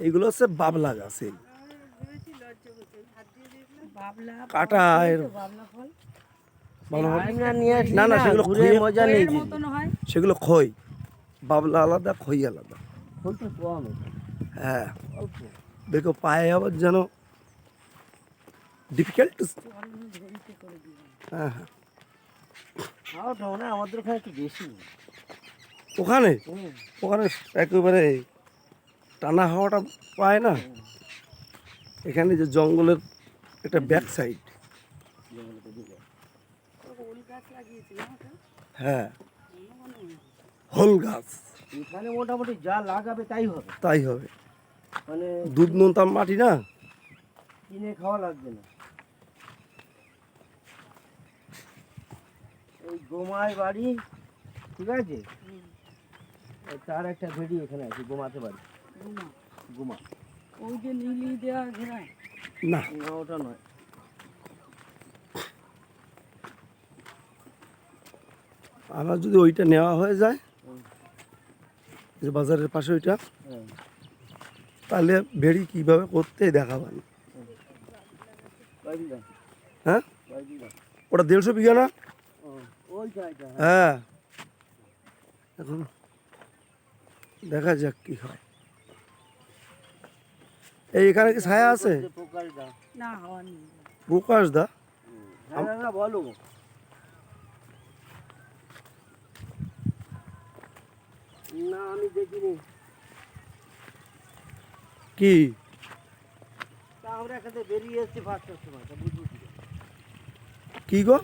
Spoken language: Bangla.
এইগুলো হচ্ছে বাবলা গাছ এই। কাটা এর না, না, সেগুলো ঘুরে মজা নেই। এর মতন হয়? সেগুলো খই। বাবলা আলাদা খই আলাদা। হ্যাঁ। দেখো পায়ে আবার যেন ডিফিকাল্ট হ্যাঁ হ্যাঁ। মনে হয় আমাদের ওখানে একটু বেশি। ওখানে? ওখানে একেবারে টানা হাওয়াটা পায় না? এখানে যে জঙ্গলের একটা ব্যাক সাইড হ্যাঁ। হল গাছ। এখানে মোটামুটি যা লাগাবে তাই হবে। তাই হবে। মানে দুধ নোনতাম মাটি না? কিনে খাওয়া লাগবে না। এই গোমায় বাড়ি ঠিক আছে? এই তার একটা ভেড়ি এখানে আছে গোমাতে বাড়ি। গুমা। ওই যে নীলি দেওয়া ঘেরা। না। না ওটা নয়। আমার যদি ওইটা নেওয়া হয়ে যায় যে বাজারের পাশে ওইটা হ্যাঁ। তাহলে ভেড়ি কীভাবে করতে দেখাবেন হ্যাঁ? ওটা দেড়শো বিঘা না? হ্যাঁ। হ্যাঁ। এখন দেখা যাক কি হয়। এই এখানে কি ছায়া আছে? প্রকাশ দা। হ্যাঁ না, না বলো না আমি দেখিনি। কি? তা আমরা এখানে বেরিয়ে এসেছি ফার্স্টের সময় তা বুঝব কি গো?